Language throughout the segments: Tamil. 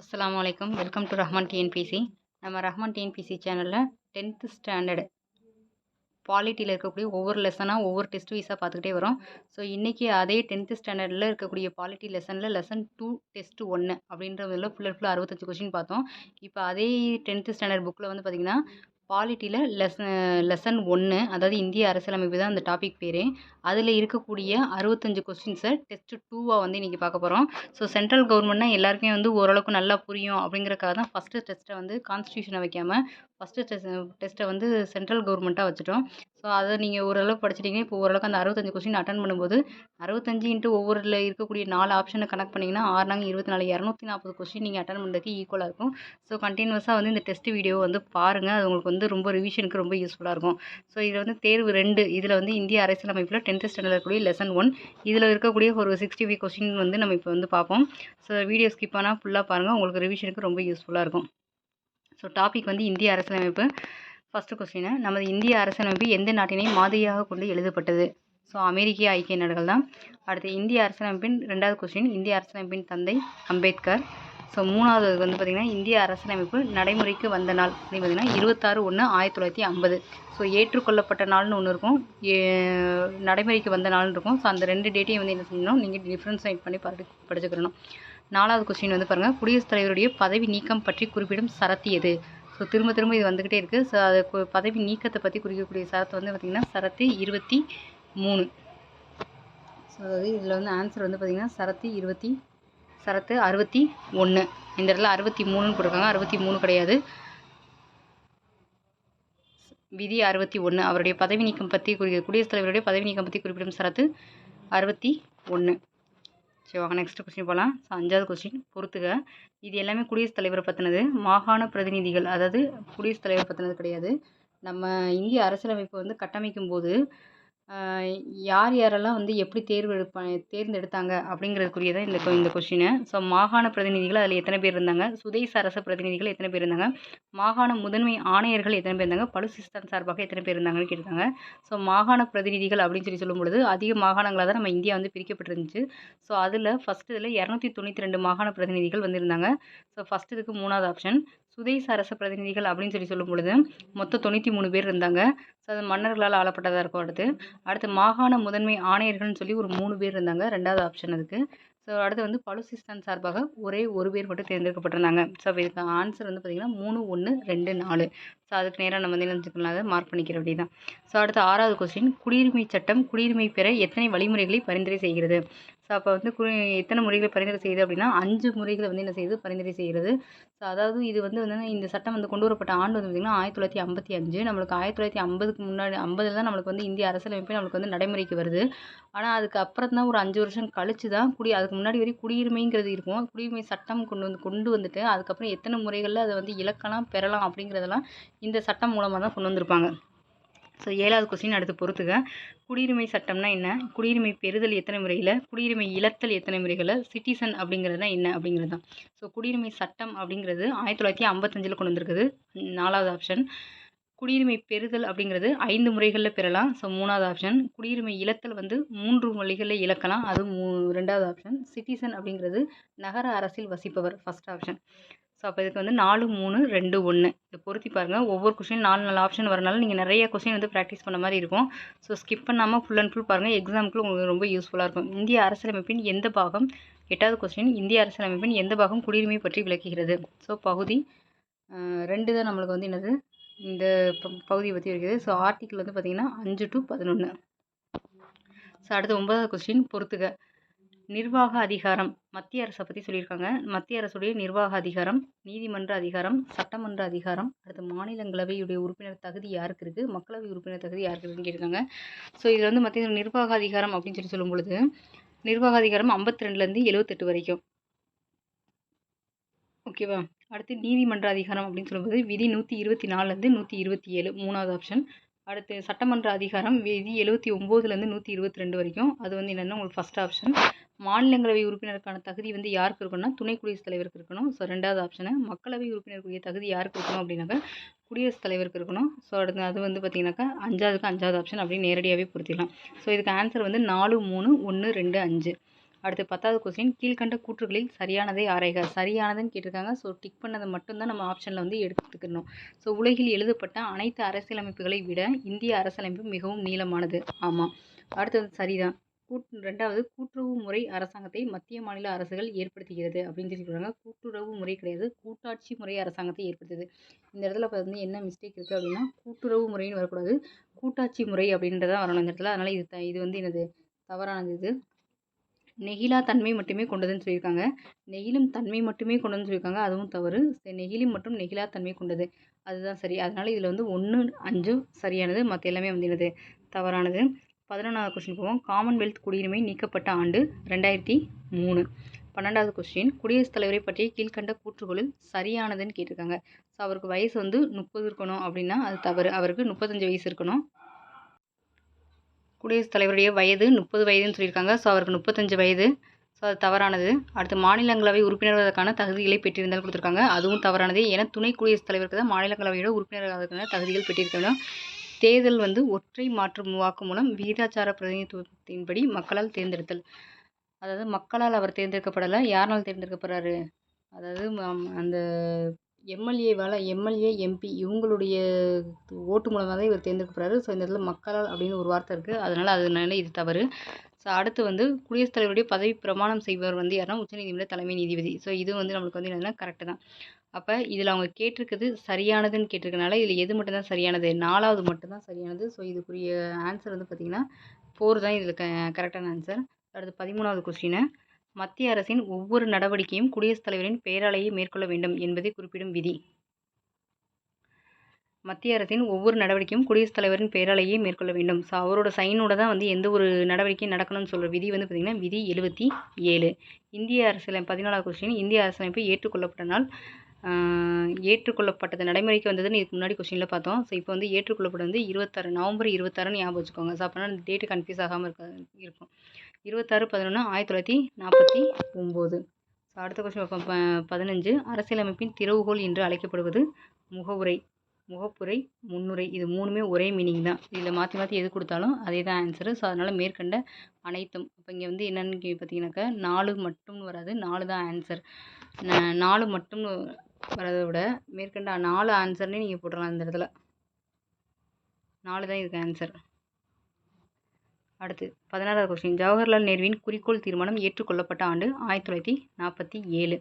அஸ்லாம் வலைக்கம் வெல்கம் டு ரஹ்மான் டிஎன்பிசி. நம்ம ரஹ்மான் டிஎன்பிசி சேனலில் டென்த்து ஸ்டாண்டர்டு பாலிட்டியில் இருக்கக்கூடிய ஒவ்வொரு லெசனாக ஒவ்வொரு டெஸ்ட் வைஸாக பார்த்துக்கிட்டே வரோம். ஸோ இன்றைக்கி அதே டென்த்து ஸ்டாண்டர்டில் இருக்கக்கூடிய பாலிட்டி லெசனில் லெசன் டூ டெஸ்ட் ஒன்று அப்படின்றதில் ஃபுல் அண்ட் ஃபுல் அறுபத்தஞ்சு கொஷின் பார்த்தோம். இப்போ அதே டென்த்து ஸ்டாண்டர்ட் புக்கில் வந்து பார்த்திங்கன்னா பாலிட்டியில் லெஸ் லெசன் ஒன்று அதாவது இந்திய அரசியலமைப்பு தான் அந்த டாபிக் பேர். அதில் இருக்கக்கூடிய அறுபத்தஞ்சு கொஸ்டின்ஸை டெஸ்ட் டூவாக வந்து இன்றைக்கி பார்க்க போகிறோம் ஸோ சென்ட்ரல் கவர்மெண்ட்னா எல்லாருக்குமே வந்து ஓரளவுக்கு நல்லா புரியும் அப்படிங்கிறக்காக தான் ஃபஸ்ட்டு டெஸ்ட்டை வந்து கான்ஸ்டியூஷனை வைக்காமல் ஃபஸ்ட்டு டெஸ்ட் டெஸ்ட்டை வந்து சென்ட்ரல் கவர்மெண்ட்டாக வச்சுட்டோம். ஸோ அதை நீங்கள் ஓரளவுக்கு படிச்சிட்டிங்க. இப்போ ஓரளவுக்கு அந்த அறுபத்தஞ்சு கொஸ்டின் அட்டன் பண்ணும்போது அறுபத்தஞ்சு இன்ட்டு ஒவ்வொருல இருக்கக்கூடிய நாலு ஆப்ஷனை கனெக்ட் பண்ணிங்கன்னா ஆறு நாங்கள் இருபத்தி நாலு இரநூத்தி நாற்பது கொஸ்டின் நீங்கள் அட்டன் பண்ணுறதுக்கு ஈக்குவலாக இருக்கும் ஸோ கண்டினியூஸாக வந்து இந்த டெஸ்ட் வீடியோ வந்து பாருங்கள் அது உங்களுக்கு வந்து ரொம்ப ரிவிஷனுக்கு ரொம்ப யூஸ்ஃபுல்லாக இருக்கும். ஸோ இதில் வந்து தேர்வு ரெண்டு. இதில் வந்து இந்திய அரசியலமைப்பில் டென்த்து ஸ்டாண்டர்டில் இருக்கக்கூடிய லெசன் ஒன் இதில் இருக்கக்கூடிய ஒரு சிக்ஸ்டி ஃபைவ் கொஸ்டின் வந்து நம்ம இப்போ வந்து பார்ப்போம். ஸோ வீடியோ ஸ்கிப் ஆனால் ஃபுல்லாக பாருங்கள் உங்களுக்கு ரிவிஷனுக்கு ரொம்ப யூஸ்ஃபுல்லாக இருக்கும். ஸோ டாபிக் வந்து இந்திய அரசியலமைப்பு. ஃபஸ்ட்டு கொஸ்டின் நமது இந்திய அரசியலமைப்பு எந்த நாட்டினை மாதிரியாக கொண்டு எழுதப்பட்டது? ஸோ அமெரிக்க ஐக்கிய நாடுகள் தான் அடுத்து இந்திய அரசியலமைப்பின் ரெண்டாவது கொஸ்டின் இந்திய அரசியலமைப்பின் தந்தை அம்பேத்கர். ஸோ மூணாவது வந்து பார்த்திங்கன்னா இந்திய அரசியலமைப்பு நடைமுறைக்கு வந்த நாள் அப்படின்னு பார்த்திங்கன்னா இருபத்தாறு ஒன்று ஆயிரத்தி தொள்ளாயிரத்தி ஐம்பது. ஸோ ஏற்றுக்கொள்ளப்பட்ட நாள்னு ஒன்று இருக்கும். நடைமுறைக்கு வந்த நாள்னு இருக்கும். ஸோ அந்த ரெண்டு டேட்டையும் வந்து என்ன செய்யணும் நீங்கள் டிஃப்ரென்ஸேட் பண்ணி படி படிச்சுக்கிறணும் நாலாவது கொஸ்டின் வந்து பாருங்கள் குடியரசுத் தலைவருடைய பதவி நீக்கம் பற்றி குறிப்பிடும் சரத்து எது? ஸோ திரும்ப திரும்ப இது வந்துக்கிட்டே இருக்குது ஸோ அது பதவி நீக்கத்தை பற்றி குறிக்கக்கூடிய சரத்து வந்து பார்த்திங்கன்னா சரத்து இருபத்தி மூணு. ஸோ அதாவது இதில் வந்து ஆன்சர் வந்து பார்த்திங்கன்னா சரத்து இருபத்தி சரத்து அறுபத்தி ஒன்று இந்த இடத்துல அறுபத்தி மூணுன்னு கொடுக்காங்க அறுபத்தி மூணு கிடையாது. விதி அறுபத்தி ஒன்று அவருடைய பதவி நீக்கம் பற்றி குறி குடியரசுத் தலைவருடைய பதவி நீக்கம் பற்றி குறிப்பிடும் சரத்து அறுபத்தி ஒன்று சரி வாங்க நெக்ஸ்ட் கொஸ்டின் போகலாம் ஸோ அஞ்சாவது கொஸ்டின் பொறுத்துக. இது எல்லாமே குடியரசுத் தலைவரை பற்றினது மாகாண பிரதிநிதிகள் அதாவது குடியரசுத் தலைவர் பற்றினது கிடையாது. நம்ம இந்திய அரசியலமைப்பு வந்து கட்டமைக்கும் போது யார் யாரெல்லாம் வந்து எப்படி தேர்வு எடுப்பா தேர்ந்தெடுத்தாங்க அப்படிங்கிறதுக்குரியதான் இந்த இந்த கொஷினு ஸோ மாகாண பிரதிநிதிகள் அதில் எத்தனை பேர் இருந்தாங்க? சுதேச அரச பிரதிநிதிகள் எத்தனை பேர் இருந்தாங்க? மாகாண முதன்மை ஆணையர்கள் எத்தனை பேர் இருந்தாங்க? பலுசிஸ்தான் சார்பாக எத்தனை பேர் இருந்தாங்கன்னு கேட்டாங்க ஸோ மாகாண பிரதிநிதிகள் அப்படின்னு சொல்லி சொல்லும் பொழுது அதிக மாகாணங்களாக தான் நம்ம இந்தியா வந்து பிரிக்கப்பட்டிருந்துச்சு. ஸோ அதில் ஃபஸ்ட்டு இதில் இரநூத்தி தொண்ணூற்றி ரெண்டு மாகாண பிரதிநிதிகள் வந்திருந்தாங்க. ஸோ ஃபஸ்ட் இதுக்கு மூணாவது ஆப்ஷன் சுதேச அரச பிரதிநிதிகள் அப்படின்னு சொல்லி சொல்லும் பொழுது மொத்தம் தொண்ணூற்றி மூணு பேர் இருந்தாங்க. ஸோ அது மன்னர்களால் ஆளப்பட்டதாக இருக்கும் அடுத்து. அடுத்து மாகாண முதன்மை ஆணையர்கள்னு சொல்லி ஒரு மூணு பேர் இருந்தாங்க. ரெண்டாவது ஆப்ஷன் அதுக்கு. ஸோ அடுத்து வந்து பலுசிஸ்தான் சார்பாக ஒரே ஒரு பேர் மட்டும் தேர்ந்தெடுக்கப்பட்டிருந்தாங்க. ஸோ அப்போ இதுக்கு ஆன்சர் வந்து பார்த்திங்கன்னா மூணு ஒன்று ரெண்டு நாலு. ஸோ அதுக்கு நேராக நம்ம வந்து நினைச்சுக்கலாம் அதை மார்க் பண்ணிக்கிற அப்படி தான் ஸோ அடுத்து ஆறாவது கொஸ்டின் குடியுரிமை சட்டம் குடியுரிமை பெற எத்தனை வழிமுறைகளை பரிந்துரை செய்கிறது? ஸோ அப்போ வந்து குறி எத்தனை முறைகளை பரிந்துரை செய்யுது அப்படின்னா அஞ்சு முறைகளை வந்து என்ன செய்யுது பரிந்துரை செய்கிறது. ஸோ அதாவது இது வந்து வந்து இந்த சட்டம் வந்து கொண்டு வரப்பட்ட ஆண்டு வந்து பார்த்திங்கன்னா ஆயிரத்தி தொள்ளாயிரத்தி ஐம்பத்தி அஞ்சு நம்மளுக்கு ஆயிரத்தி தொள்ளாயிரத்தி ஐம்பதுக்கு முன்னாடி ஐம்பதில் தான் நம்மளுக்கு வந்து இந்திய அரசியலமைப்பு நம்மளுக்கு வந்து நடைமுறைக்கு வருது. ஆனால் அதுக்கு அப்புறம் தான் ஒரு அஞ்சு வருஷம் கழிச்சு தான் குடி அதுக்கு முன்னாடி வரை குடியுரிமைங்கிறது இருக்கும். குடியுரிமை சட்டம் கொண்டு வந்து கொண்டு வந்துட்டு அதுக்கப்புறம் எத்தனை முறைகளில் அதை வந்து இழக்கலாம் பெறலாம் அப்படிங்கிறதெல்லாம் இந்த சட்டம் மூலமாக தான் கொண்டு வந்திருப்பாங்க. ஸோ ஏழாவது கொஸ்டின் அடுத்து பொறுத்துக. குடியுரிமை சட்டம்னா என்ன? குடியுரிமை பெறுதல் எத்தனை முறையில்? குடியுரிமை இழத்தல் எத்தனை முறைகளை சிட்டிசன் அப்படிங்கிறது தான் என்ன அப்படிங்கிறது தான் ஸோ குடியுரிமை சட்டம் அப்படிங்கிறது ஆயிரத்தி தொள்ளாயிரத்தி ஐம்பத்தஞ்சில் கொண்டு வந்திருக்குது. நாலாவது ஆப்ஷன் குடியுரிமை பெறுதல் அப்படிங்கிறது ஐந்து முறைகளில் பெறலாம். ஸோ மூணாவது ஆப்ஷன் குடியுரிமை இழத்தல் வந்து மூன்று மொழிகளில் இழக்கலாம். அது மூ ரெண்டாவது ஆப்ஷன் சிட்டிசன் அப்படிங்கிறது நகர அரசில் வசிப்பவர். ஃபஸ்ட் ஆப்ஷன் ஸோ அப்போ இதுக்கு வந்து நாலு மூணு ரெண்டு ஒன்று இதை பொருத்தி பாருங்கள் ஒவ்வொரு கொஷின் நாலு நாலு ஆப்ஷன் வரனால நீங்கள் நிறைய கொஷின் வந்து ப்ராக்டிஸ் பண்ண மாதிரி இருக்கும். ஸோ ஸ்கிப் பண்ணாமல் ஃபுல் அண்ட் ஃபுல் பாருங்கள் எக்ஸாமுக்கு உங்களுக்கு ரொம்ப யூஸ்ஃபுல்லாக இருக்கும். இந்திய அரசியலமைப்பின் எந்த பாகம் எட்டாவது கொஸ்டின் இந்திய அரசியலமைப்பின் எந்த பாகம் குடியுரிமை பற்றி விளக்குகிறது? ஸோ பகுதி ரெண்டு தான் நம்மளுக்கு வந்து என்னது? இந்த பகுதியை பற்றி இருக்குது. ஸோ ஆர்டிக்கிள் வந்து பார்த்திங்கன்னா அஞ்சு டு பதினொன்று ஸோ அடுத்து ஒன்பதாவது கொஸ்டின் பொறுத்துக. நிர்வாக அதிகாரம். மத்திய அரசை பற்றி சொல்லியிருக்காங்க. மத்திய அரசுடைய நிர்வாக அதிகாரம் நீதிமன்ற அதிகாரம் சட்டமன்ற அதிகாரம் அடுத்து மாநிலங்களவையுடைய உறுப்பினர் தகுதி யாருக்கு இருக்குது மக்களவை உறுப்பினர் தகுதி யாருக்கு இருக்குன்னு கேட்டிருக்காங்க. ஸோ இதில் வந்து மத்திய நிர்வாக அதிகாரம் அப்படின்னு சொல்லி சொல்லும் பொழுது நிர்வாக அதிகாரம் ஐம்பத்தி ரெண்டுலேருந்து எழுவத்தெட்டு வரைக்கும். ஓகேவா அடுத்து நீதிமன்ற அதிகாரம் அப்படின்னு சொல்லும்போது விதி நூற்றி இருபத்தி நாலுலேருந்து நூற்றி இருபத்தி ஏழு மூணாவது ஆப்ஷன் அடுத்து சட்டமன்ற அதிகாரம் விதி எழுபத்தி ஒம்போதுலேருந்து நூற்றி இருபத்தி ரெண்டு வரைக்கும். அது வந்து என்னென்னா உங்களுக்கு ஃபஸ்ட் ஆப்ஷன் மாநிலங்களவை உறுப்பினருக்கான தகுதி வந்து யாருக்கு இருக்கணும்னா துணை குடியரசுத் தலைவருக்கு இருக்கணும். ஸோ ரெண்டாவது ஆப்ஷனு மக்களவை உறுப்பினருக்குரிய தகுதி யாருக்கு இருக்கணும் அப்படின்னாக்கா குடியரசுத் தலைவருக்கு இருக்கணும். ஸோ அடுத்து அது வந்து பார்த்திங்கனாக்கா அஞ்சாவதுக்கு அஞ்சாவது ஆப்ஷன் அப்படின்னு நேரடியாகவே பொருத்திடலாம். ஸோ இதுக்கு ஆன்சர் வந்து நாலு மூணு ஒன்று ரெண்டு அஞ்சு. அடுத்து பத்தாவது கொஸ்டின் கீழ்கண்ட கூற்றுகளில் சரியானதை ஆராய்க. சரியானதுன்னு கேட்டிருக்காங்க. ஸோ டிக் பண்ணதை மட்டும்தான் நம்ம ஆப்ஷனில் வந்து எடுத்துக்கணும். ஸோ உலகில் எழுதப்பட்ட அனைத்து அரசியலமைப்புகளை விட இந்திய அரசியலமைப்பு மிகவும் நீளமானது. ஆமாம் அடுத்தது சரிதான். கூட் ரெண்டாவது கூட்டுறவு முறை அரசாங்கத்தை மத்திய மாநில அரசுகள் ஏற்படுத்துகிறது அப்படின்னு சொல்லி சொல்கிறாங்க கூட்டுறவு முறை கிடையாது கூட்டாட்சி முறை அரசாங்கத்தை ஏற்படுத்துது. இந்த இடத்துல இப்போ வந்து என்ன மிஸ்டேக் இருக்குது அப்படின்னா கூட்டுறவு முறைன்னு வரக்கூடாது கூட்டாட்சி முறை அப்படின்றதான் வரணும் இந்த இடத்துல. அதனால் இது த இது வந்து என்னது தவறானது இது. நெகிழா தன்மை மட்டுமே கொண்டதுன்னு சொல்லியிருக்காங்க. நெகிழும் தன்மை மட்டுமே கொண்டதுன்னு சொல்லியிருக்காங்க. அதுவும் தவறு. நெகிழி மற்றும் நெகிழா தன்மை கொண்டது. அதுதான் சரி. அதனால் இதில் வந்து ஒன்று அஞ்சும் சரியானது மற்ற எல்லாமே வந்து என்னது தவறானது. பதினொன்றாவது கொஸ்டின் போவோம். காமன்வெல்த் குடியுரிமை நீக்கப்பட்ட ஆண்டு ரெண்டாயிரத்தி மூணு. பன்னெண்டாவது கொஸ்டின் குடியரசுத் தலைவரை பற்றிய கீழ்கண்ட கூற்றுகளில் சரியானதுன்னு கேட்டிருக்காங்க. ஸோ அவருக்கு வயசு வந்து முப்பது இருக்கணும் அப்படின்னா அது தவறு. அவருக்கு முப்பத்தஞ்சு வயசு இருக்கணும். குடியரசுத் தலைவருடைய வயது முப்பது வயதுன்னு சொல்லியிருக்காங்க. ஸோ அவருக்கு முப்பத்தஞ்சு வயது. ஸோ அது தவறானது. அடுத்து மாநிலங்களவை உறுப்பினர்களுக்கான தகுதிகளை பெற்றிருந்தால் கொடுத்துருக்காங்க. அதுவும் தவறானது. ஏன்னா துணை குடியரசுத் தலைவருக்கு தான் மாநிலங்களவையோட உறுப்பினர்களுக்கான தகுதிகள் பெற்றிருக்கணும் தேர்தல் வந்து ஒற்றை மாற்று வாக்கு மூலம் விகிதாச்சார பிரதிநிதித்துவத்தின்படி மக்களால் தேர்ந்தெடுத்தல். அதாவது மக்களால் அவர் தேர்ந்தெடுக்கப்படலை யாரால் தேர்ந்தெடுக்கப்படுறாரு? அதாவது அந்த எம்எல்ஏவால் எம்எல்ஏ எம்பி இவங்களுடைய ஓட்டு மூலமாக தான் இவர் தேர்ந்தெடுக்கப்படுறாரு. ஸோ இந்த இடத்துல மக்களால் அப்படின்னு ஒரு வார்த்தை இருக்குது அதனால் அதனால இது தவறு. ஸோ அடுத்து வந்து குடியரசுத் தலைவருடைய பதவி பிரமாணம் செய்பவர் வந்து யாருன்னா உச்சநீதிமன்ற தலைமை நீதிபதி. ஸோ இது வந்து நம்மளுக்கு வந்து என்னென்னா கரெக்டு தான். அப்போ இதில் அவங்க கேட்டிருக்கிறது சரியானதுன்னு கேட்டிருக்கனால இதில் எது மட்டும்தான் சரியானது? நாலாவது மட்டும்தான் சரியானது. ஸோ இதுக்குரிய ஆன்சர் வந்து பார்த்திங்கன்னா ஃபோர் தான் இதில் க கரெக்டான ஆன்சர் அடுத்து பதிமூணாவது கொஸ்டினை மத்திய அரசின் ஒவ்வொரு நடவடிக்கையும் குடியரசுத் தலைவரின் பெயராலேயே மேற்கொள்ள வேண்டும் என்பதை குறிப்பிடும் விதி. மத்திய அரசின் ஒவ்வொரு நடவடிக்கையும் குடியரசுத் தலைவரின் பெயராலேயே மேற்கொள்ள வேண்டும். ஸோ அவரோட சைனோட தான் வந்து எந்த ஒரு நடவடிக்கையும் நடக்கணும்னு சொல்கிற விதி வந்து பார்த்திங்கன்னா விதி எழுபத்தி ஏழு. இந்திய அரசியல் பதினாலாவது கொஸ்டின் இந்திய அரசியலமைப்பு ஏற்றுக்கொள்ளப்பட்ட நாள் ஏற்றுக்கொள்ளப்பட்டது நடைமுறைக்கு வந்ததுன்னு இதுக்கு முன்னாடி கொஸ்டினில் பார்த்தோம். ஸோ இப்போ வந்து ஏற்றுக்கொள்ளப்பட்ட வந்து இருபத்தாறு நவம்பர் இருபத்தாறுன்னு ஞாபகம் வச்சுக்கோங்க. ஸோ அப்போனா டேட்டு கன்ஃபியூஸ் ஆகாமல் இருக்க இருக்கும். இருபத்தாறு பதினொன்று ஆயிரத்தி தொள்ளாயிரத்தி நாற்பத்தி ஒம்பது. ஸோ அடுத்த கொஸ்டின் பார்ப்போம். பதினஞ்சு அரசியலமைப்பின் திறவுகோல் என்று அழைக்கப்படுவது முகவுரை முகப்புரை முன்னுரை. இது மூணுமே ஒரே மீனிங் தான். இதில் மாற்றி மாற்றி எது கொடுத்தாலும் அதே தான் ஆன்சரு ஸோ அதனால் மேற்கண்ட அனைத்தும். இப்போ இங்கே வந்து என்னென்னு பார்த்தீங்கன்னாக்கா நாலு மட்டும் வராது நாலு தான் ஆன்சர் நாலு மட்டும் வரதை விட மேற்கண்ட நாலு ஆன்சர்னே நீங்கள் போட்டுடலாம் இந்த இடத்துல. நாலு தான் இதுக்கு ஆன்சர் அடுத்து பதினாறாவது கொஸ்டின் ஜவஹர்லால் நேருவின் குறிக்கோள் தீர்மானம் ஏற்றுக்கொள்ளப்பட்ட ஆண்டு ஆயிரத்தி தொள்ளாயிரத்தி நாற்பத்தி ஏழு.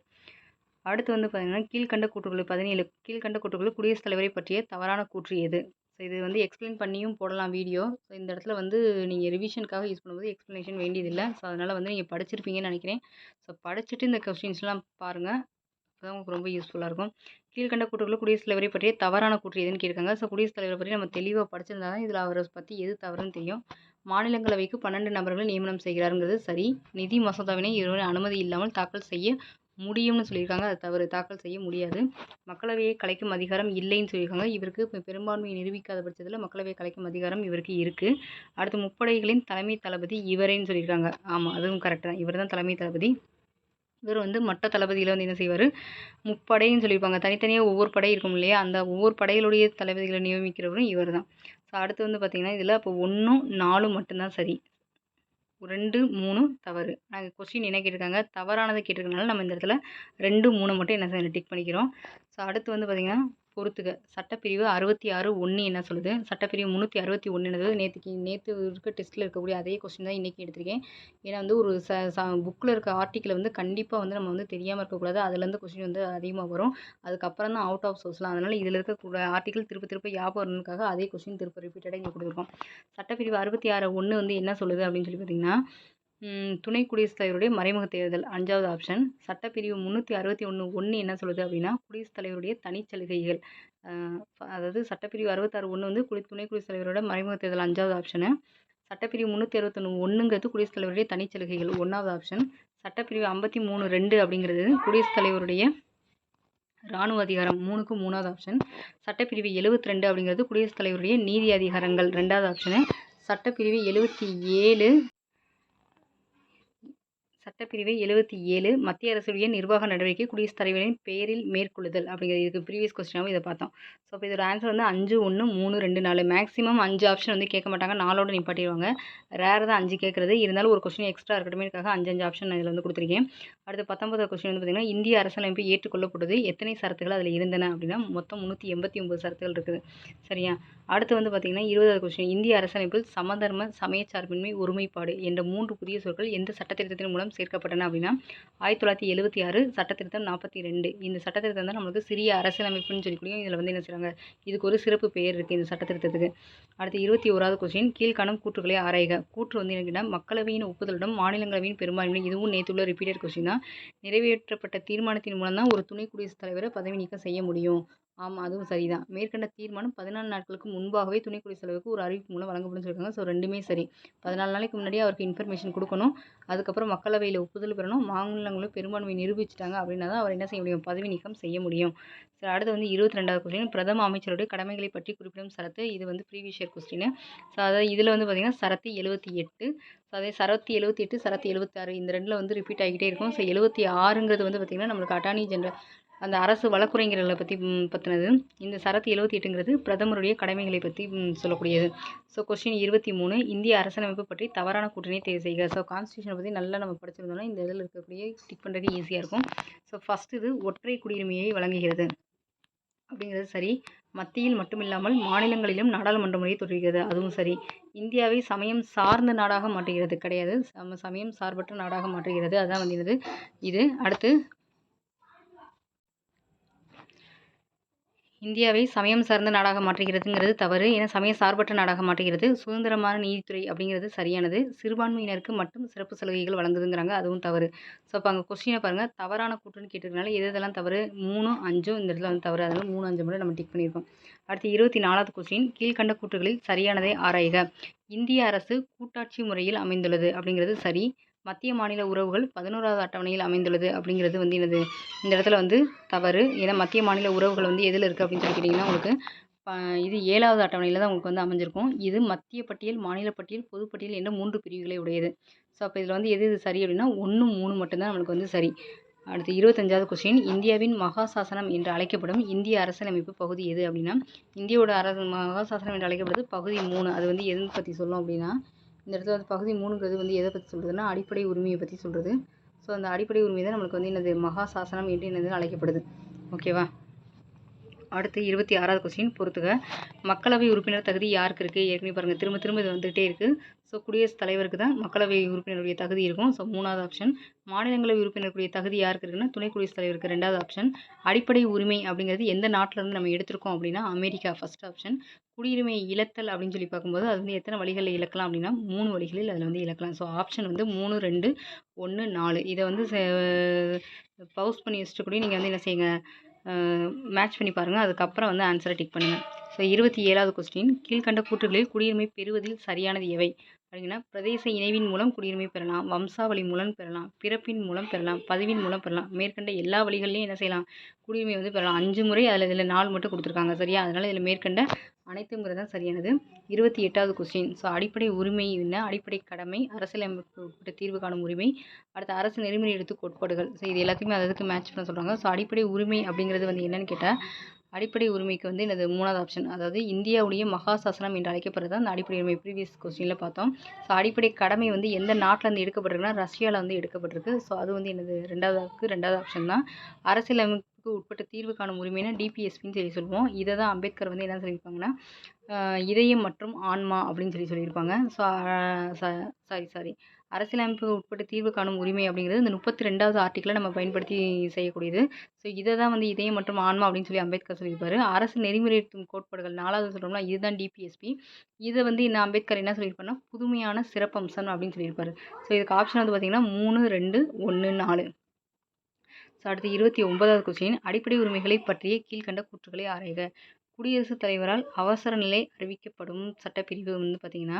அடுத்து வந்து பார்த்திங்கன்னா கீழ்கண்ட கூற்றுகள் பதினேழு. கீழ்கண்ட கூற்றுகள் குடியரசுத் தலைவரை பற்றிய தவறான கூற்று எது? ஸோ இது வந்து எக்ஸ்பிளைன் பண்ணியும் போடலாம் வீடியோ ஸோ இந்த இடத்துல வந்து நீங்கள் ரிவிஷனுக்காக யூஸ் பண்ணும்போது எக்ஸ்ப்ளனேஷன் வேண்டியதில்லை. ஸோ அதனால் வந்து நீங்கள் படிச்சிருப்பீங்கன்னு நினைக்கிறேன். ஸோ படிச்சுட்டு இந்த கொஸ்டின்ஸ்லாம் பாருங்கள் அப்போ உங்களுக்கு ரொம்ப யூஸ்ஃபுல்லாக இருக்கும். கீழ்கண்ட கூற்றுகளில் குடியரசுத் தலைவரை பற்றிய தவறான கூற்று எதுன்னு கேட்காங்க ஸோ குடியரசுத் தலைவரை பற்றி நம்ம தெளிவாக படிச்சிருந்தா தான் இதில் அவரை பற்றி எது தவறுன்னு தெரியும். மாநிலங்களவைக்கு பன்னெண்டு நபர்கள் நியமனம் செய்கிறாருங்கிறது சரி. நிதி மசோதாவினை இருவரும் அனுமதி இல்லாமல் தாக்கல் செய்ய முடியும்னு சொல்லியிருக்காங்க. அது தவறு. தாக்கல் செய்ய முடியாது. மக்களவையை கலைக்கும் அதிகாரம் இல்லைன்னு சொல்லியிருக்காங்க. இவருக்கு இப்போ பெரும்பான்மையை நிரூபிக்காத பட்சத்தில் மக்களவையை கலைக்கும் அதிகாரம் இவருக்கு இருக்குது அடுத்து முப்படைகளின் தலைமை தளபதி இவரேன்னு சொல்லியிருக்காங்க. ஆமாம் அதுவும் கரெக்டு தான். இவர் தான் தலைமை தளபதி. இவர் வந்து மட்ட தளபதியில் வந்து என்ன செய்வார்? முப்படைன்னு சொல்லியிருப்பாங்க. தனித்தனியாக ஒவ்வொரு படை இருக்கும் இல்லையா? அந்த ஒவ்வொரு படைகளுடைய தளபதிகளை நியமிக்கிறவரும் இவர் தான் ஸோ அடுத்து வந்து பார்த்திங்கன்னா இதில் அப்போ ஒன்றும் நாலும் மட்டும்தான் சரி. ரெண்டு மூணு தவறு. நாங்கள் கொஸ்டின் என்ன கேட்டிருக்காங்க? தவறானதை கேட்டிருக்கனால நம்ம இந்த இடத்துல ரெண்டு மூணு மட்டும் என்ன செய்யணும்? டிக் பண்ணிக்கிறோம். ஸோ அடுத்து வந்து பார்த்திங்கன்னா பொறுத்துக. சட்டப்பிரிவு அறுபத்தி ஆறு ஒன்று என்ன சொல்லுது? சட்டப்பிரிவு முந்நூற்றி அறுபத்தி ஒன்றுன்றது நேற்றுக்கு நேற்று இருக்க டெஸ்ட்டில் இருக்கக்கூடிய அதே கொஸ்டின் தான் இன்றைக்கி எடுத்திருக்கேன். ஏன்னா வந்து ஒரு ச ச புக்கில் இருக்க ஆர்டிக்கில் வந்து கண்டிப்பாக வந்து நம்ம வந்து தெரியாமல் இருக்கக்கூடாது. அதுலேருந்து கொஸ்டின் வந்து அதிகமாக வரும். அதுக்கப்புறம் தான் அவுட் ஆஃப் சோர்ஸ்லாம் அதனால் இதில் இருக்கக்கூடிய ஆர்டிக்கல் திருப்ப திருப்ப ஞாபகம் அதே கொஸ்டின் திருப்ப ரிப்பீட்டடாக இங்கே கொடுத்துருக்கோம். சட்டப்பிரிவு அறுபத்தி ஆறு ஒன்று வந்து என்ன சொல்லுது அப்படின்னு சொல்லி பார்த்தீங்கன்னா துணை குடியரசுத் தலைவருடைய மறைமுக தேர்தல் அஞ்சாவது ஆப்ஷன் சட்டப்பிரிவு முந்நூற்றி அறுபத்தி ஒன்று ஒன்று என்ன சொல்லுது அப்படின்னா குடியரசுத் தலைவருடைய தனிச்சலுகைகள் அதாவது சட்டப்பிரிவு அறுபத்தாறு ஒன்று வந்து குடி துணை குடியரசுத் தலைவரோட மறைமுக தேர்தல் அஞ்சாவது ஆப்ஷனு சட்டப்பிரிவு முந்நூற்றி அறுபத்தொன்று ஒன்றுங்கிறது குடியரசுத் தலைவருடைய தனிச்சலுகைகள் ஒன்றாவது ஆப்ஷன் சட்டப்பிரிவு ஐம்பத்தி மூணு ரெண்டு அப்படிங்கிறது குடியரசுத் தலைவருடைய இராணுவ அதிகாரம் மூணுக்கு மூணாவது ஆப்ஷன் சட்டப்பிரிவு எழுபத்தி ரெண்டு அப்படிங்கிறது குடியரசுத் தலைவருடைய நீதி அதிகாரங்கள் ரெண்டாவது ஆப்ஷனு சட்டப்பிரிவு எழுபத்தி ஏழு சட்டப்பிரிவு எழுபத்தி ஏழு மத்திய அரசுடைய நிர்வாக நடவடிக்கை குடியரசுத் தலைவரின் பெயரில் மேற்கொள்ளுதல் அப்படிங்கிறது இதுக்கு ப்ரீவியஸ் கொஸ்டினாகவும் இதை பார்த்தோம். ஸோ இப்போ இதோட ஆன்சர் வந்து அஞ்சு ஒன்று மூணு ரெண்டு நாலு. மேக்ஸிமம் அஞ்சு ஆப்ஷன் வந்து கேட்க மாட்டாங்க. நாலோட நிப்பாட்டிடுவாங்க. ரேர் தான் அஞ்சு கேட்குறது. இருந்தாலும் ஒரு கொஸ்டின் எக்ஸ்ட்ரா இருக்கட்டுமேக்காக அஞ்சு அஞ்சு ஆப்ஷன் நான் இதில் வந்து கொடுத்துருக்கேன். அடுத்து பத்தொன்பதாவது கொஸ்டின் வந்து பார்த்திங்கன்னா இந்திய அரசியலமைப்பு ஏற்றுக்கொள்ளப்பட்டது எத்தனை சரத்துகள் அதில் இருந்தன அப்படின்னா மொத்தம் முந்நூற்றி எண்பத்தி ஒம்பது சரத்துகள் இருக்குது. சரியா? அடுத்து வந்து பார்த்திங்கன்னா இருபதாவது கொஸ்டின் இந்திய அரசமைப்பில் சமதர்ம சமயச்சார்பின்மை ஒருமைப்பாடு என்ற மூன்று புதிய சொற்கள் எந்த சட்டத்திருத்தத்தின் மூலம் சேர்க்கப்பட்டன அப்படின்னா ஆயிரத்தி தொள்ளாயிரத்தி எழுபத்தி ஆறு சட்டத்திருத்தம் நாற்பத்தி ரெண்டு. இந்த சட்டத்திருத்தம் தான் நம்மளுக்கு சிறிய அரசியலமைப்புன்னு சொல்லிக்கூடிய இதில் வந்து என்ன செய்கிறாங்க இதுக்கு ஒரு சிறப்பு பெயர் இருக்குது இந்த சட்டத்திருத்தத்துக்கு. அடுத்து இருபத்தி ஓராவது கொஸ்டின் கீழ்காணும் கூற்றுகளை ஆராய்க. கூற்று வந்து என்ன மக்களவையின் ஒப்புதலுடன் மாநிலங்களவையின் பெரும்பான்மை இதுவும் நேற்றுள்ள ரிப்பீட்டட் கொஸ்டின் தான். நிறைவேற்றப்பட்ட தீர்மானத்தின் மூலம் தான் ஒரு துணை குடியரசுத் தலைவரை பதவி நீக்கம் செய்ய முடியும். ஆமாம் அதுவும் சரிதான். மேற்கண்ட தீர்மானம் பதினாலு நாட்களுக்கு முன்பாகவே துணை செலவுக்கு ஒரு அறிவிப்பு மூலம் வழங்கப்படும் சொல்லியிருக்காங்க. ஸோ ரெண்டுமே சரி. பதினாலு நாளைக்கு முன்னாடியே அவருக்கு இன்ஃபர்மேஷன் கொடுக்கணும். அதுக்கப்புறம் மக்களவையில் ஒப்புதல் பெறணும். மாநிலங்களும் பெரும்பான்மை நிரூபிச்சிட்டாங்க அப்படின்னா தான் அவர் என்ன செய்ய முடியும்? பதவி நீக்கம் செய்ய முடியும். சரி அடுத்து வந்து இருபத்தி ரெண்டாவது கொஸ்டின் பிரதம அமைச்சருடைய கடமைகளை பற்றி குறிப்பிடும் சரத்து. இது வந்து ப்ரீவியஸ் இயர் கொஸ்டின் ஸோ அதாவது இதில் வந்து பார்த்திங்கன்னா சரத்து எழுபத்தி எட்டு. ஸோ அதே சரத்து எழுபத்தி எட்டு சரத்து எழுபத்தாறு இந்த ரெண்டில் வந்து ரிப்பீட் ஆகிட்டே இருக்கும். ஸோ எழுபத்தி ஆறுங்கிறது வந்து பார்த்திங்கன்னா நம்மளுக்கு அட்டானி ஜென்ரல் அந்த அரசு வழக்குரைஞர்களை பற்றி பற்றினது இந்த சரத்து எழுபத்தி எட்டுங்கிறது பிரதமருடைய கடமைகளை பற்றி சொல்லக்கூடியது. ஸோ கொஸ்டின் இருபத்தி மூணு. இந்திய அரசியலமைப்பு பற்றி தவறான கூட்டணியை தேர்வு செய்க. ஸோ கான்ஸ்டியூஷனை பற்றி நல்லா நம்ம படிச்சிருந்தோம்னா இந்த இதில் இருக்கக்கூடிய டிக் பண்ணுறது ஈஸியாக இருக்கும். ஸோ ஃபஸ்ட் இது ஒற்றை குடியுரிமையை வழங்குகிறது. அப்படிங்கிறது சரி. மத்தியில் மட்டுமில்லாமல் மாநிலங்களிலும் நாடாளுமன்ற முறையை தொடர்கிறது. அதுவும் சரி. இந்தியாவை சமயம் சார்ந்த நாடாக மாற்றுகிறது கிடையாது. சம சமயம் சார்பற்ற நாடாக மாற்றுகிறது. அதான் வந்து இது. அடுத்து இந்தியாவை சமயம் சார்ந்த நாடாக மாற்றுகிறதுங்கிறது தவறு. ஏன்னா சமய சார்பற்ற நாடாக மாற்றுகிறது. சுதந்திரமான நீதித்துறை அப்படிங்கிறது சரியானது. சிறுபான்மையினருக்கு மட்டும் சிறப்பு சலுகைகள் வழங்குதுங்கிறாங்க. அதுவும் தவறு. ஸோ அப்போ அங்கே கொஸ்டினை பாருங்கள் தவறான கூட்டுன்னு கேட்டிருக்கனால எது இதெல்லாம் தவறு? மூணு அஞ்சும் இந்த இடத்துல வந்து தவறு. அதனால மூணு அஞ்சு மட்டும் நம்ம டிக் பண்ணியிருக்கோம் அடுத்து இருபத்தி நாலாவது கொஸ்டின் கீழ்கண்ட கூற்றுகளில் சரியானதை ஆராய்க. இந்திய அரசு கூட்டாட்சி முறையில் அமைந்துள்ளது அப்படிங்கிறது சரி. மத்திய மாநில உறவுகள் பதினோராவது அட்டவணையில் அமைந்துள்ளது அப்படிங்கிறது வந்து என்னது இந்த இடத்துல வந்து தவறு. ஏன்னா மத்திய மாநில உறவுகள் வந்து எதில் இருக்குது அப்படின்னு சொல்லி கேட்டிங்கன்னா உங்களுக்கு இது ஏழாவது அட்டவணையில் தான் உங்களுக்கு வந்து அமைஞ்சிருக்கும். இது மத்திய பட்டியல் மாநில பட்டியல் பொதுப்பட்டியல் என்ற மூன்று பிரிவுகளை உடையது. ஸோ அப்போ இதில் வந்து எது இது சரி அப்படின்னா ஒன்று மூணு மட்டும்தான் நம்மளுக்கு வந்து சரி. அடுத்து இருபத்தஞ்சாவது கொஸ்டின் இந்தியாவின் மகாசாசனம் என்று அழைக்கப்படும் இந்திய அரசியலமைப்பு பகுதி எது அப்படின்னா இந்தியாவோட அரசு மகாசாசனம் என்று அழைக்கப்படுது பகுதி மூணு. அது வந்து எதுன்னு பற்றி சொல்லும் அப்படின்னா இந்த இடத்துல வந்து பகுதி மூணுங்கிறது வந்து எதை பற்றி சொல்கிறதுனா அடிப்படை உரிமையை பற்றி சொல்கிறது ஸோ அந்த அடிப்படை உரிமை தான் நம்மளுக்கு வந்து என்னது மகா சாசனம் என்று என்னது அழைக்கப்படுது. ஓகேவா அடுத்து இருபத்தி ஆறாவது கொஸ்டின் பொறுத்துக. மக்களவை உறுப்பினர் தகுதி யாருக்கு இருக்குது ஏற்கனவே பாருங்கள் திரும்ப திரும்ப இது வந்துகிட்டே இருக்குது ஸோ குடியரசுத் தலைவருக்கு தான் மக்களவை உறுப்பினருடைய தகுதி இருக்கும். ஸோ மூணாவது ஆப்ஷன் மாநிலங்களவை உறுப்பினருடைய தகுதி யாருக்கு இருக்குன்னா துணை குடியரசுத் தலைவருக்கு ரெண்டாவது ஆப்ஷன் அடிப்படை உரிமை அப்படிங்கிறது எந்த நாட்டிலேருந்து நம்ம எடுத்திருக்கோம் அப்படின்னா அமெரிக்கா ஃபஸ்ட் ஆப்ஷன் குடியுரிமை இழத்தல் அப்படின்னு சொல்லி பார்க்கும்போது அது வந்து எத்தனை வழிகளில் இழக்கலாம் அப்படின்னா மூணு வழிகளில் அதில் வந்து இழக்கலாம். ஸோ ஆப்ஷன் வந்து மூணு ரெண்டு ஒன்று நாலு. இதை வந்து பவுஸ் பண்ணி வச்சுட்டு கூட நீங்கள் வந்து என்ன செய்யுங்க? மேட்ச் பண்ணி பாருங்கள் அதுக்கப்புறம் வந்து ஆன்சரை டிக் பண்ணுங்கள் ஸோ இருபத்தி ஏழாவது கொஸ்டின் கீழ்கண்ட கூற்றுகளில் குடியுரிமை பெறுவதில் சரியானது எவை? அப்படிங்கன்னா பிரதேச இணைவின் மூலம் குடியுரிமை பெறலாம் வம்சாவளி மூலம் பெறலாம் பிறப்பின் மூலம் பெறலாம் பதிவின் மூலம் பெறலாம் மேற்கண்ட எல்லா வழிகள்லையும் என்ன செய்யலாம்? குடியுரிமை வந்து பெறலாம். அஞ்சு முறை அதில் இதில் நாலு மட்டும் கொடுத்துருக்காங்க சரியா? அதனால் இதில் மேற்கண்ட அனைத்துங்கிறது தான் சரியானது. இருபத்தி எட்டாவது கொஸ்டின் ஸோ அடிப்படை உரிமை என்ன? அடிப்படை கடமை அரசியலமைப்பு தீர்வு காணும் உரிமை அடுத்து அரசு நெறிமுறை எடுத்து கோட்பாடுகள். ஸோ இது எல்லாத்தையுமே அதுக்கு மேட்ச் பண்ண சொல்கிறாங்க ஸோ அடிப்படை உரிமை அப்படிங்கிறது வந்து என்னென்னு கேட்டால் அடிப்படை உரிமைக்கு வந்து எனது மூணாவது ஆப்ஷன் அதாவது இந்தியாவுடைய மகாசாசனம் என்று அழைக்கப்படுறது அந்த அடிப்படை உரிமை. ப்ரீவியஸ் கொஸ்டினில் பார்த்தோம். ஸோ அடிப்படை கடமை வந்து எந்த நாட்டிலேருந்து எடுக்கப்பட்டிருக்குன்னா ரஷ்யாவில் வந்து எடுக்கப்பட்டிருக்கு. ஸோ அது வந்து எனது ரெண்டாவதுக்கு ரெண்டாவது ஆப்ஷன் தான். அரசியலமைப்புக்கு உட்பட்ட தீர்வு காணும் உரிமைனா டிபிஎஸ்பின்னு சொல்லி சொல்லுவோம். இதை தான் அம்பேத்கர் வந்து என்ன சொல்லியிருப்பாங்கன்னா இதயம் மற்றும் ஆன்மா அப்படின்னு சொல்லி சொல்லியிருப்பாங்க. ஸோ சாரி சாரி அரசியலமைப்புக்கு உட்பட்டு தீர்வு காணும் உரிமை அப்படிங்கிறது இந்த முப்பத்தி ரெண்டாவது ஆர்டிக்கலை நம்ம பயன்படுத்தி செய்யக்கூடியது. ஸோ இதை தான் வந்து இதயம் மற்றும் ஆன்மா அப்படின்னு சொல்லி அம்பேத்கர் சொல்லியிருப்பாரு. அரசு நெறிமுறைத்தும் கோட்பாடுகள் நாலாவது சொல்கிறோம்னா இதுதான் டிபிஎஸ்பி இதை வந்து இந்த அம்பேத்கர் என்ன சொல்லியிருப்பாருன்னா புதுமையான சிறப்பம்சம் அப்படின்னு சொல்லியிருப்பாரு. ஸோ இதுக்கு ஆப்ஷன் வந்து பார்த்திங்கன்னா மூணு ரெண்டு ஒன்று நாலு. ஸோ அடுத்து இருபத்தி ஒன்பதாவது கொஸ்டின் அடிப்படை உரிமைகளை பற்றிய கீழ்கண்ட கூற்றுகளை ஆராய்க. குடியரசுத் தலைவரால் அவசர நிலை அறிவிக்கப்படும் சட்டப்பிரிவு வந்து பார்த்திங்கன்னா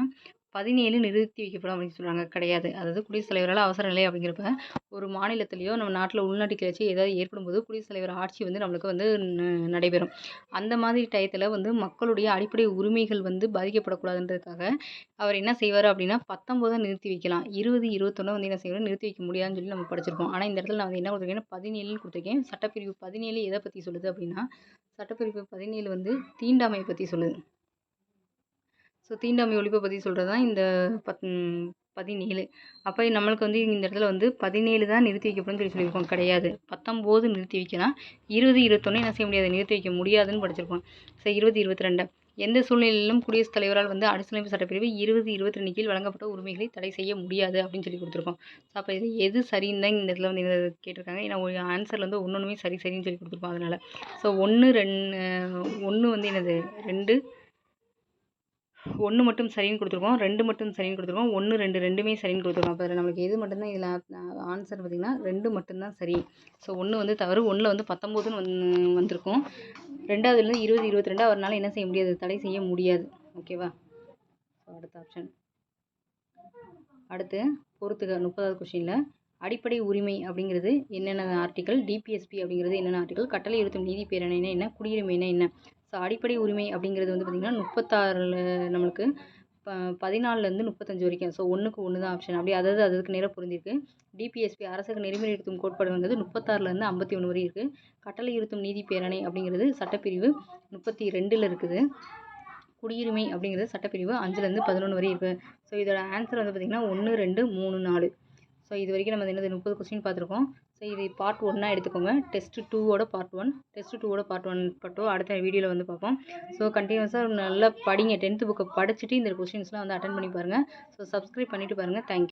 பதினேழு நிறுத்தி வைக்கப்படும் அப்படின்னு சொல்கிறாங்க கிடையாது. அதாவது குடியரசுத் தலைவரால் அவசர நிலை அப்படிங்கிறப்ப ஒரு மாநிலத்திலையோ நம்ம நாட்டில் உள்நாட்டு கிளர்ச்சி ஏதாவது ஏற்படும் போது குடியரசுத் தலைவர் ஆட்சி வந்து நம்மளுக்கு வந்து ந- நடைபெறும். அந்த மாதிரி டயத்தில் வந்து மக்களுடைய அடிப்படை உரிமைகள் வந்து பாதிக்கப்படக்கூடாதுன்றதுக்காக அவர் என்ன செய்வார் அப்படின்னா பத்தொம்போதை நிறுத்தி வைக்கலாம். இருபது இருபத்தொன்னு வந்து என்ன செய்வார்? நிறுத்தி வைக்க முடியாதுன்னு சொல்லி நம்ம படிச்சிருக்கோம் ஆனால் இந்த இடத்துல நான் வந்து என்ன கொடுத்துருக்கேன் பதினேழுன்னு கொடுத்துருக்கேன். சட்டப்பிரிவு பதினேழு எதை பற்றி சொல்லுது அப்படின்னா சட்டப்பிரிவு பதினேழு வந்து தீண்டாமையை பற்றி சொல்லுது. ஸோ தீண்டாமை ஒழிப்பை பற்றி சொல்கிறது தான் இந்த பத் பதினேழு. அப்போ நம்மளுக்கு வந்து இந்த இடத்துல வந்து பதினேழு தான் நிறுத்தி வைக்கப்படும்னு சொல்லி சொல்லியிருக்கோம். கிடையாது. பத்தொம்போது நிறுத்தி வைக்கலாம் இருபது இருபத்தொன்று என்ன செய்ய முடியாது? நிறுத்தி வைக்க முடியாதுன்னு படிச்சிருக்கோம். ஸோ இருபது இருபத்தி ரெண்டு எந்த சூழ்நிலையிலும் குடியரசுத் தலைவரால் வந்து அரசியலமைப்பு சட்டப்பிரிவு இருபது இருபத்தி ரெண்டு கீழ் வழங்கப்பட்ட உரிமைகளை தடை செய்ய முடியாது அப்படின்னு சொல்லி கொடுத்துருக்கோம். ஸோ அப்போ இது எது சரின்னு தான் இந்த இடத்துல வந்து என்ன கேட்டிருக்காங்க. ஏன்னா ஒரு ஆன்சரில் வந்து ஒன்று சரி சரின்னு சொல்லி கொடுத்துருப்போம் அதனால். ஸோ ஒன்று ரெண்டு ஒன்று வந்து என்னது? ரெண்டு ஒன்று மட்டும் சரின்னு கொடுத்துருக்கோம் ரெண்டு மட்டும் சரின்னு கொடுத்துருக்கோம் ஒன்று ரெண்டு ரெண்டுமே சரின்னு கொடுத்துருக்கோம். அப்போ நம்மளுக்கு எது மட்டும்தான் இதில் ஆன்சர் பார்த்திங்கன்னா ரெண்டு மட்டும்தான் சரி. ஸோ ஒன்று வந்து தவறு ஒன்றில் வந்து பத்தொம்போதுன்னு வந்து வந்திருக்கும். ரெண்டாவதுலேருந்து இருபது இருபத்தி ரெண்டு அவரால் என்ன செய்ய முடியாது? தடை செய்ய முடியாது. ஓகேவா ஸோ அடுத்த ஆப்ஷன் அடுத்து பொறுத்துக முப்பதாவது கொஷினில் அடிப்படை உரிமை அப்படிங்கிறது என்னென்ன ஆர்டிக்கல் டிபிஎஸ்பி அப்படிங்கிறது என்னென்ன ஆர்டிக்கல் கட்டளை இருத்தும் நீதி பேரணை என்ன? குடியுரிமைனா என்ன? ஸோ அடிப்படை உரிமை அப்படிங்கிறது வந்து பார்த்திங்கன்னா முப்பத்தாறில் நம்மளுக்கு ப பதினாலுலேருந்து முப்பத்தஞ்சு வரைக்கும். ஸோ ஒன்றுக்கு ஒன்று தான் ஆப்ஷன் அப்படி அதாவது அதுக்கு நேராக பொருந்திருக்கு டிபிஎஸ்பி அரசுக்கு நெறிமுறைப்படுத்தும் கோட்பாடு வந்து முப்பத்தாறுலேருந்து ஐம்பத்தி ஒன்று வரை இருக்குது கட்டளை இருத்தும் நீதி பேரணை அப்படிங்கிறது சட்டப்பிரிவு முப்பத்தி ரெண்டில் இருக்குது. குடியுரிமை அப்படிங்கிறது சட்டப்பிரிவு அஞ்சுலேருந்து பதினொன்று வரை இருக்குது ஸோ இதோட ஆன்சர் வந்து பார்த்திங்கன்னா ஒன்று ரெண்டு மூணு நாலு. ஸோ இது வரைக்கும் நம்ம என்னது முப்பது கொஸ்டின் பார்த்துருக்கோம். ஸோ இது பார்ட் ஒன்னாக எடுத்துக்கோங்க. டெஸ்ட்டு டூவோட பார்ட் ஒன் டெஸ்ட்டு டூவோட பார்ட் ஒன் பார்ட் அடுத்த வீடியோவில் வந்து பார்ப்போம். ஸோ கண்டினியூஸாக நல்லா படிங்க. டென்த்து புக்கை படிச்சுட்டு இந்த கொஷின்ஸ்லாம் வந்து அட்டன் பண்ணி பாருங்கள் ஸோ சப்ஸ்கிரைப் பண்ணிவிட்டு பாருங்கள் தேங்க்யூ